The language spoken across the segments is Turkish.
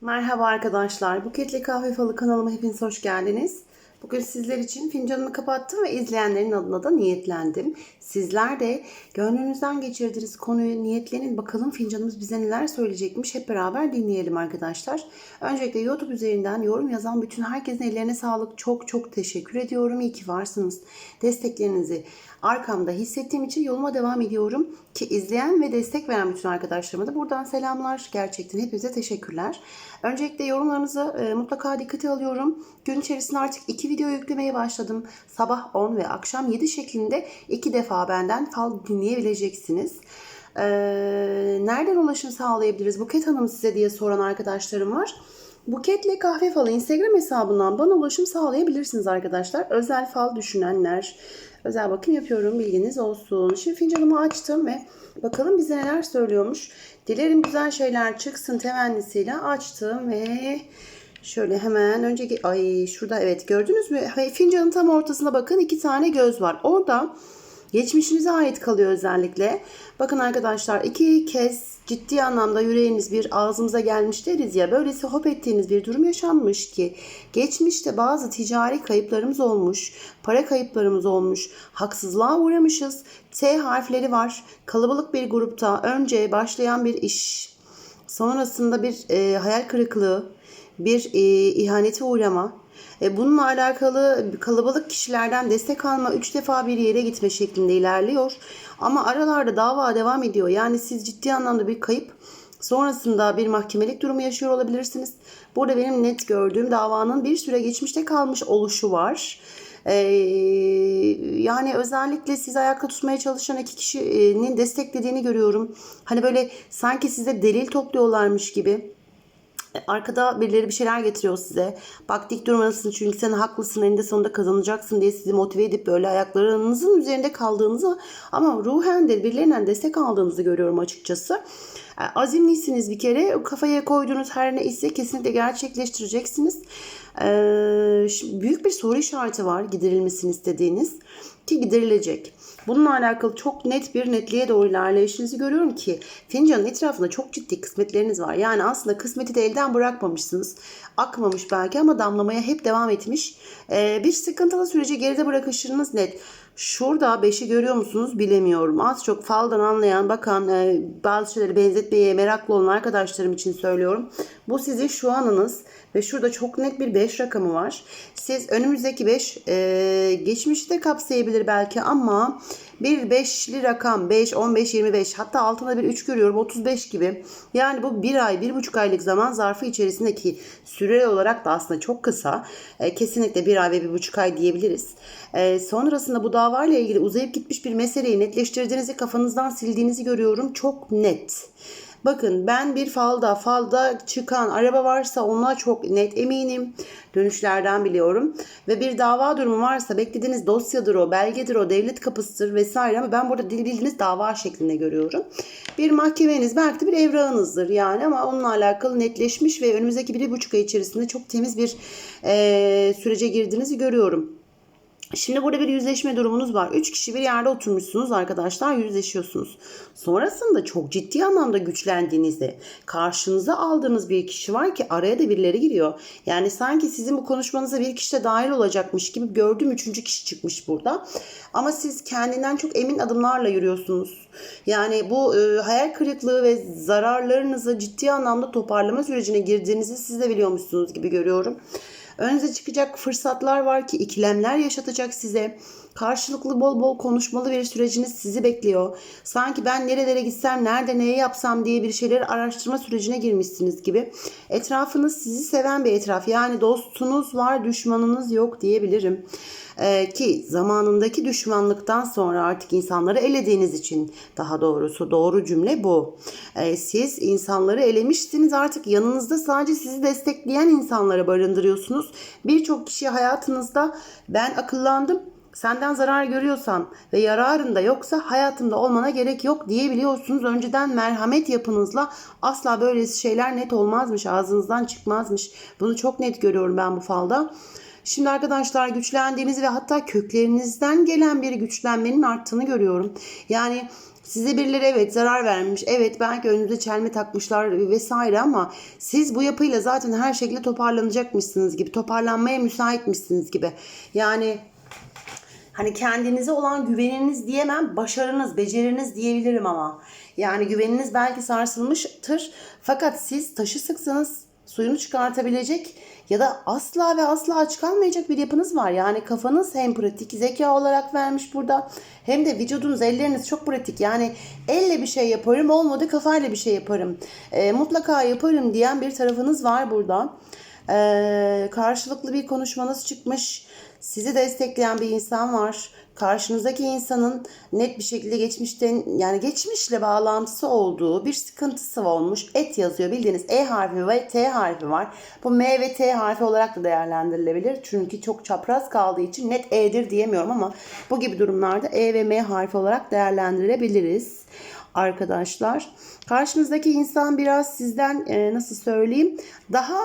Merhaba arkadaşlar. Buketli Kahve Falı kanalıma hepiniz hoş geldiniz. Bugün sizler için fincanımı kapattım ve izleyenlerin adına da niyetlendim. Sizler de gönlünüzden geçirdiğiniz konuyu niyetlenin. Bakalım fincanımız bize neler söyleyecekmiş. Hep beraber dinleyelim arkadaşlar. Öncelikle YouTube üzerinden yorum yazan bütün herkesin ellerine sağlık. Çok çok teşekkür ediyorum. İyi ki varsınız. Desteklerinizi arkamda hissettiğim için yoluma devam ediyorum. Ki izleyen ve destek veren bütün arkadaşlarıma da buradan selamlar. Gerçekten hepinize teşekkürler. Öncelikle yorumlarınızı e, mutlaka dikkate alıyorum. Gün içerisinde artık iki video yüklemeye başladım. Sabah 10 ve akşam 7 şeklinde iki defa benden fal dinleyebileceksiniz. Ee, nereden ulaşım sağlayabiliriz? Buket Hanım size diye soran arkadaşlarım var. Buketle Kahve Falı Instagram hesabından bana ulaşım sağlayabilirsiniz arkadaşlar. Özel fal düşünenler, özel bakım yapıyorum bilginiz olsun. Şimdi fincanımı açtım ve bakalım bize neler söylüyormuş. Dilerim güzel şeyler çıksın temennisiyle açtım ve şöyle hemen önceki ay şurada evet gördünüz mü? Fincanın tam ortasına bakın iki tane göz var. Orada Geçmişinize ait kalıyor özellikle. Bakın arkadaşlar iki kez ciddi anlamda yüreğiniz bir ağzımıza gelmiş deriz ya. Böylesi hop ettiğiniz bir durum yaşanmış ki geçmişte bazı ticari kayıplarımız olmuş, para kayıplarımız olmuş, haksızlığa uğramışız. T harfleri var. Kalabalık bir grupta önce başlayan bir iş, sonrasında bir e, hayal kırıklığı, bir e, ihanete uğrama, bununla alakalı kalabalık kişilerden destek alma, üç defa bir yere gitme şeklinde ilerliyor. Ama aralarda dava devam ediyor. Yani siz ciddi anlamda bir kayıp, sonrasında bir mahkemelik durumu yaşıyor olabilirsiniz. Burada benim net gördüğüm davanın bir süre geçmişte kalmış oluşu var. Ee, yani özellikle sizi ayakta tutmaya çalışan iki kişinin desteklediğini görüyorum. Hani böyle sanki size delil topluyorlarmış gibi. Arkada birileri bir şeyler getiriyor size. Bak dik durmalısın çünkü sen haklısın eninde sonunda kazanacaksın diye sizi motive edip böyle ayaklarınızın üzerinde kaldığınızı ama ruhen de birilerinden destek aldığınızı görüyorum açıkçası. Azimlisiniz bir kere. Kafaya koyduğunuz her ne ise kesinlikle gerçekleştireceksiniz. Ee, büyük bir soru işareti var giderilmesini istediğiniz ki giderilecek. Bununla alakalı çok net bir netliğe doğru ilerleyişinizi görüyorum ki fincanın etrafında çok ciddi kısmetleriniz var. Yani aslında kısmeti de elden bırakmamışsınız. Akmamış belki ama damlamaya hep devam etmiş. Ee, bir sıkıntılı süreci geride bırakışınız net. Şurada 5'i görüyor musunuz bilemiyorum. Az çok faldan anlayan, bakan, e, bazı şeyleri benzetmeye meraklı olan arkadaşlarım için söylüyorum. Bu sizin şu anınız ve şurada çok net bir 5 rakamı var. Siz önümüzdeki 5 e, geçmişi kapsayabilir belki ama bir 5'li rakam 5, 15, 25 hatta altında bir 3 görüyorum 35 gibi. Yani bu bir ay, bir buçuk aylık zaman zarfı içerisindeki süre olarak da aslında çok kısa. E, kesinlikle bir ay ve bir buçuk ay diyebiliriz. E, sonrasında bu davayla ilgili uzayıp gitmiş bir meseleyi netleştirdiğinizi kafanızdan sildiğinizi görüyorum. Çok net. Bakın ben bir falda, falda çıkan araba varsa ona çok net eminim. Dönüşlerden biliyorum. Ve bir dava durumu varsa beklediğiniz dosyadır o, belgedir o, devlet kapısıdır vesaire ama ben burada bildiğiniz dava şeklinde görüyorum. Bir mahkemeniz belki de bir evrağınızdır yani ama onunla alakalı netleşmiş ve önümüzdeki bir buçuk ay içerisinde çok temiz bir e, sürece girdiğinizi görüyorum. Şimdi burada bir yüzleşme durumunuz var. Üç kişi bir yerde oturmuşsunuz arkadaşlar yüzleşiyorsunuz. Sonrasında çok ciddi anlamda güçlendiğinizde karşınıza aldığınız bir kişi var ki araya da birileri giriyor. Yani sanki sizin bu konuşmanıza bir kişi de dahil olacakmış gibi gördüğüm üçüncü kişi çıkmış burada. Ama siz kendinden çok emin adımlarla yürüyorsunuz. Yani bu e, hayal kırıklığı ve zararlarınızı ciddi anlamda toparlama sürecine girdiğinizi siz de biliyormuşsunuz gibi görüyorum. Önünüze çıkacak fırsatlar var ki ikilemler yaşatacak size. Karşılıklı bol bol konuşmalı bir süreciniz sizi bekliyor. Sanki ben nerelere gitsem, nerede neyi yapsam diye bir şeyleri araştırma sürecine girmişsiniz gibi. Etrafınız sizi seven bir etraf. Yani dostunuz var, düşmanınız yok diyebilirim. Ee, ki zamanındaki düşmanlıktan sonra artık insanları elediğiniz için daha doğrusu doğru cümle bu. Ee, siz insanları elemişsiniz artık yanınızda sadece sizi destekleyen insanları barındırıyorsunuz. Birçok kişi hayatınızda ben akıllandım senden zarar görüyorsan ve yararın da yoksa hayatımda olmana gerek yok diyebiliyorsunuz. Önceden merhamet yapınızla asla böyle şeyler net olmazmış, ağzınızdan çıkmazmış. Bunu çok net görüyorum ben bu falda. Şimdi arkadaşlar güçlendiğinizi ve hatta köklerinizden gelen bir güçlenmenin arttığını görüyorum. Yani Size birileri evet zarar vermiş. Evet belki önünüze çelme takmışlar vesaire ama siz bu yapıyla zaten her şekilde toparlanacakmışsınız gibi. Toparlanmaya müsaitmişsiniz gibi. Yani Hani kendinize olan güveniniz diyemem, başarınız, beceriniz diyebilirim ama. Yani güveniniz belki sarsılmıştır. Fakat siz taşı sıksanız suyunu çıkartabilecek ya da asla ve asla aç kalmayacak bir yapınız var. Yani kafanız hem pratik zeka olarak vermiş burada hem de vücudunuz, elleriniz çok pratik. Yani elle bir şey yaparım, olmadı kafayla bir şey yaparım. E, mutlaka yaparım diyen bir tarafınız var burada. E, karşılıklı bir konuşmanız çıkmış. Sizi destekleyen bir insan var. Karşınızdaki insanın net bir şekilde geçmişten yani geçmişle bağlantısı olduğu bir sıkıntısı olmuş. Et yazıyor bildiğiniz E harfi ve T harfi var. Bu M ve T harfi olarak da değerlendirilebilir. Çünkü çok çapraz kaldığı için net E'dir diyemiyorum ama bu gibi durumlarda E ve M harfi olarak değerlendirebiliriz arkadaşlar. Karşınızdaki insan biraz sizden e, nasıl söyleyeyim daha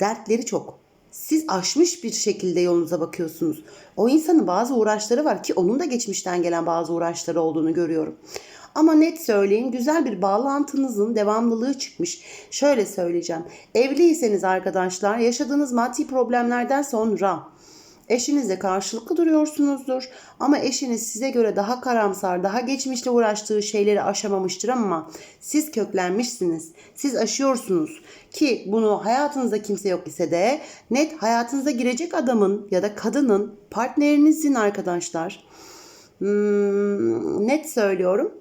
dertleri çok. Siz aşmış bir şekilde yolunuza bakıyorsunuz. O insanın bazı uğraşları var ki onun da geçmişten gelen bazı uğraşları olduğunu görüyorum. Ama net söyleyin güzel bir bağlantınızın devamlılığı çıkmış. Şöyle söyleyeceğim. Evliyseniz arkadaşlar yaşadığınız maddi problemlerden sonra Eşinizle karşılıklı duruyorsunuzdur ama eşiniz size göre daha karamsar, daha geçmişle uğraştığı şeyleri aşamamıştır ama siz köklenmişsiniz. Siz aşıyorsunuz ki bunu hayatınızda kimse yok ise de net hayatınıza girecek adamın ya da kadının partnerinizin arkadaşlar. Hmm, net söylüyorum.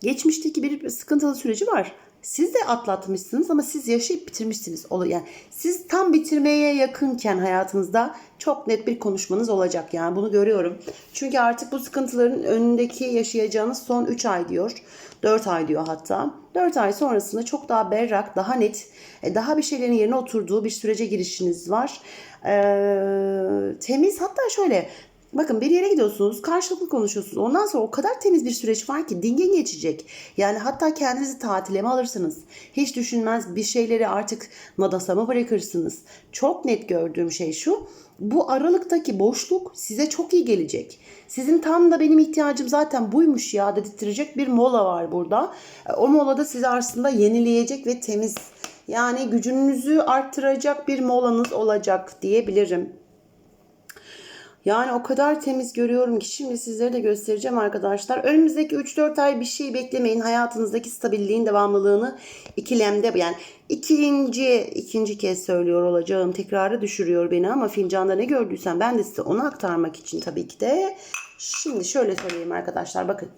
Geçmişteki bir sıkıntılı süreci var. Siz de atlatmışsınız ama siz yaşayıp bitirmişsiniz. Yani siz tam bitirmeye yakınken hayatınızda çok net bir konuşmanız olacak. Yani bunu görüyorum. Çünkü artık bu sıkıntıların önündeki yaşayacağınız son 3 ay diyor. 4 ay diyor hatta. 4 ay sonrasında çok daha berrak, daha net, e, daha bir şeylerin yerine oturduğu bir sürece girişiniz var. Ee, temiz hatta şöyle Bakın bir yere gidiyorsunuz, karşılıklı konuşuyorsunuz. Ondan sonra o kadar temiz bir süreç var ki dingin geçecek. Yani hatta kendinizi tatile mi alırsınız? Hiç düşünmez bir şeyleri artık nadasa mı bırakırsınız? Çok net gördüğüm şey şu. Bu aralıktaki boşluk size çok iyi gelecek. Sizin tam da benim ihtiyacım zaten buymuş ya dedirtecek bir mola var burada. O molada sizi aslında yenileyecek ve temiz yani gücünüzü arttıracak bir molanız olacak diyebilirim. Yani o kadar temiz görüyorum ki şimdi sizlere de göstereceğim arkadaşlar. Önümüzdeki 3-4 ay bir şey beklemeyin. Hayatınızdaki stabilliğin devamlılığını ikilemde yani ikinci ikinci kez söylüyor olacağım. Tekrarı düşürüyor beni ama fincanda ne gördüysem ben de size onu aktarmak için tabii ki de. Şimdi şöyle söyleyeyim arkadaşlar bakın.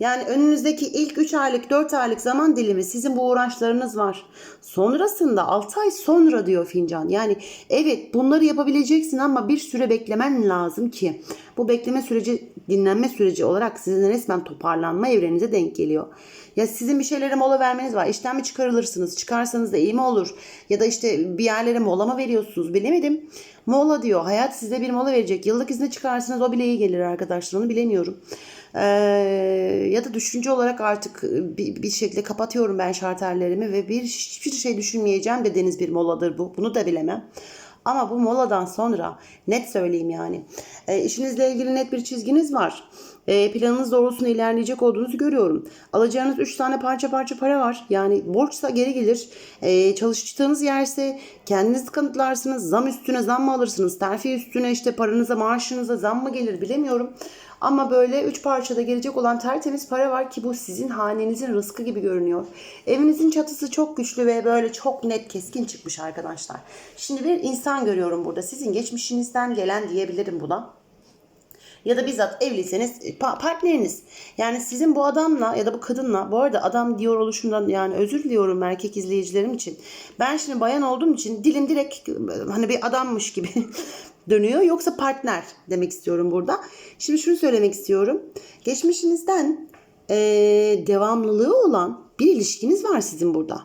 Yani önünüzdeki ilk 3 aylık 4 aylık zaman dilimi sizin bu uğraşlarınız var. Sonrasında 6 ay sonra diyor fincan. Yani evet bunları yapabileceksin ama bir süre beklemen lazım ki bu bekleme süreci dinlenme süreci olarak sizin resmen toparlanma evrenize denk geliyor. Ya sizin bir şeylere mola vermeniz var. İşten mi çıkarılırsınız? Çıkarsanız da iyi mi olur? Ya da işte bir yerlere mola mı veriyorsunuz? Bilemedim. Mola diyor. Hayat size bir mola verecek. Yıllık izne çıkarsanız o bile iyi gelir arkadaşlar. Onu bilemiyorum. Ee, ya da düşünce olarak artık bir, bir şekilde kapatıyorum ben şarterlerimi ve bir hiçbir şey düşünmeyeceğim dediğiniz bir moladır bu. Bunu da bilemem. Ama bu moladan sonra net söyleyeyim yani. E, işinizle ilgili net bir çizginiz var. E, planınız doğrultusunda ilerleyecek olduğunuzu görüyorum. Alacağınız 3 tane parça parça para var. Yani borçsa geri gelir. E, çalıştığınız yerse kendiniz kanıtlarsınız. Zam üstüne zam mı alırsınız? Terfi üstüne işte paranıza maaşınıza zam mı gelir bilemiyorum. Ama böyle üç parçada gelecek olan tertemiz para var ki bu sizin hanenizin rızkı gibi görünüyor. Evinizin çatısı çok güçlü ve böyle çok net keskin çıkmış arkadaşlar. Şimdi bir insan görüyorum burada. Sizin geçmişinizden gelen diyebilirim buna ya da bizzat evliyseniz e, partneriniz. Yani sizin bu adamla ya da bu kadınla bu arada adam diyor oluşumdan yani özür diliyorum erkek izleyicilerim için. Ben şimdi bayan olduğum için dilim direkt hani bir adammış gibi dönüyor yoksa partner demek istiyorum burada. Şimdi şunu söylemek istiyorum. Geçmişinizden e, devamlılığı olan bir ilişkiniz var sizin burada.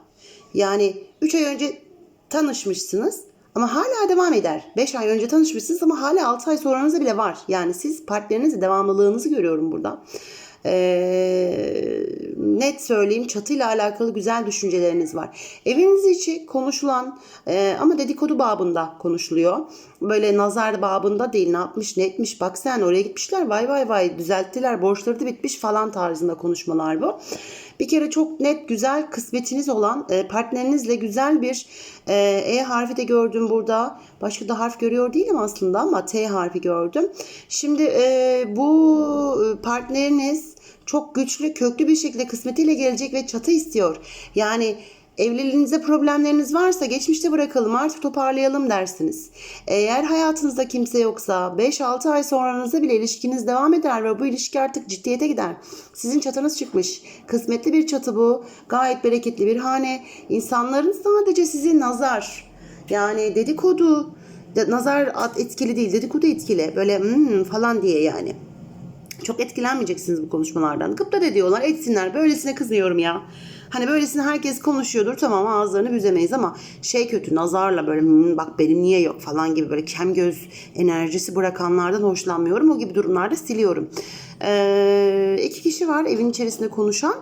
Yani 3 ay önce tanışmışsınız ama hala devam eder. 5 ay önce tanışmışsınız ama hala 6 ay sonranızda bile var. Yani siz partnerinizle devamlılığınızı görüyorum burada. Ee, net söyleyeyim çatıyla alakalı güzel düşünceleriniz var. Eviniz içi konuşulan e, ama dedikodu babında konuşuluyor. Böyle nazar babında değil ne yapmış ne etmiş bak sen oraya gitmişler vay vay vay düzelttiler borçları da bitmiş falan tarzında konuşmalar bu. Bir kere çok net güzel kısmetiniz olan e, partnerinizle güzel bir e, E harfi de gördüm burada. Başka da harf görüyor değilim aslında ama T harfi gördüm. Şimdi e, bu partneriniz çok güçlü, köklü bir şekilde kısmetiyle gelecek ve çatı istiyor. Yani evliliğinizde problemleriniz varsa geçmişte bırakalım artık toparlayalım dersiniz. Eğer hayatınızda kimse yoksa 5-6 ay sonranızda bile ilişkiniz devam eder ve bu ilişki artık ciddiyete gider. Sizin çatınız çıkmış. Kısmetli bir çatı bu. Gayet bereketli bir hane. İnsanların sadece sizi nazar yani dedikodu de- nazar etkili değil dedikodu etkili böyle "Hmm" falan diye yani. Çok etkilenmeyeceksiniz bu konuşmalardan. Gıpta ediyorlar, etsinler. Böylesine kızmıyorum ya. Hani böylesine herkes konuşuyordur tamam ağızlarını büzemeyiz ama şey kötü nazarla böyle "Hmm, bak benim niye yok falan gibi böyle kem göz enerjisi bırakanlardan hoşlanmıyorum. O gibi durumlarda siliyorum. Ee, iki kişi var evin içerisinde konuşan.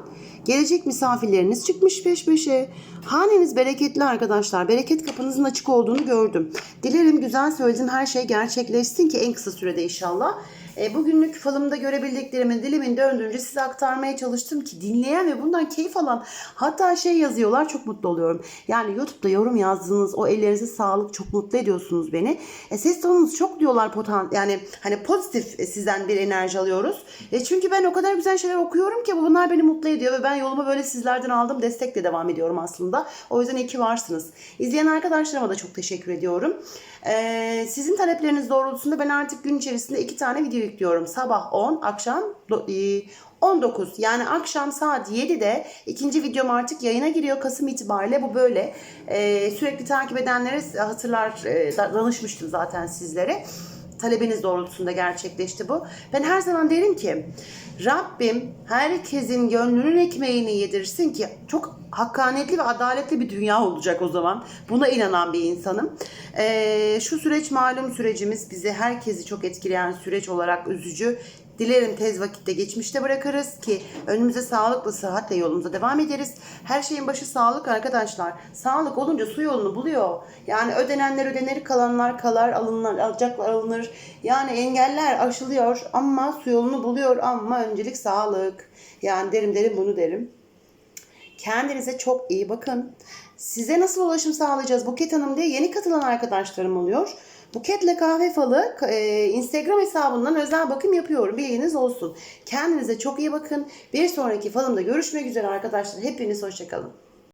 Gelecek misafirleriniz çıkmış peş peşe. Haneniz bereketli arkadaşlar. Bereket kapınızın açık olduğunu gördüm. Dilerim güzel söylediğim her şey gerçekleşsin ki en kısa sürede inşallah. E, bugünlük falımda görebildiklerimin dilimin döndüğünce size aktarmaya çalıştım ki dinleyen ve bundan keyif alan hatta şey yazıyorlar çok mutlu oluyorum. Yani YouTube'da yorum yazdığınız o ellerinize sağlık çok mutlu ediyorsunuz beni. E, ses tonunuz çok diyorlar potan yani hani pozitif e, sizden bir enerji alıyoruz. E, çünkü ben o kadar güzel şeyler okuyorum ki bunlar beni mutlu ediyor ve ben yoluma böyle sizlerden aldığım destekle devam ediyorum aslında. O yüzden iyi ki varsınız. İzleyen arkadaşlarıma da çok teşekkür ediyorum. E, sizin talepleriniz doğrultusunda ben artık gün içerisinde iki tane video yüklüyorum. Sabah 10, akşam do- e, 19 yani akşam saat 7'de ikinci videom artık yayına giriyor. Kasım itibariyle bu böyle. Ee, sürekli takip edenlere hatırlar e, da- danışmıştım zaten sizlere talebiniz doğrultusunda gerçekleşti bu. Ben her zaman derim ki Rabbim herkesin gönlünün ekmeğini yedirsin ki çok hakkaniyetli ve adaletli bir dünya olacak o zaman. Buna inanan bir insanım. Ee, şu süreç malum sürecimiz bizi herkesi çok etkileyen süreç olarak üzücü. Dilerim tez vakitte geçmişte bırakırız ki önümüze sağlıklı sıhhatle yolumuza devam ederiz. Her şeyin başı sağlık arkadaşlar. Sağlık olunca su yolunu buluyor. Yani ödenenler ödenir, kalanlar kalar, alınlar, alacaklar alınır. Yani engeller aşılıyor ama su yolunu buluyor ama öncelik sağlık. Yani derim derim bunu derim. Kendinize çok iyi bakın. Size nasıl ulaşım sağlayacağız Buket Hanım diye yeni katılan arkadaşlarım oluyor. Buketle Kahve Falı e, Instagram hesabından özel bakım yapıyorum. Bilginiz olsun. Kendinize çok iyi bakın. Bir sonraki falımda görüşmek üzere arkadaşlar. Hepiniz hoşçakalın.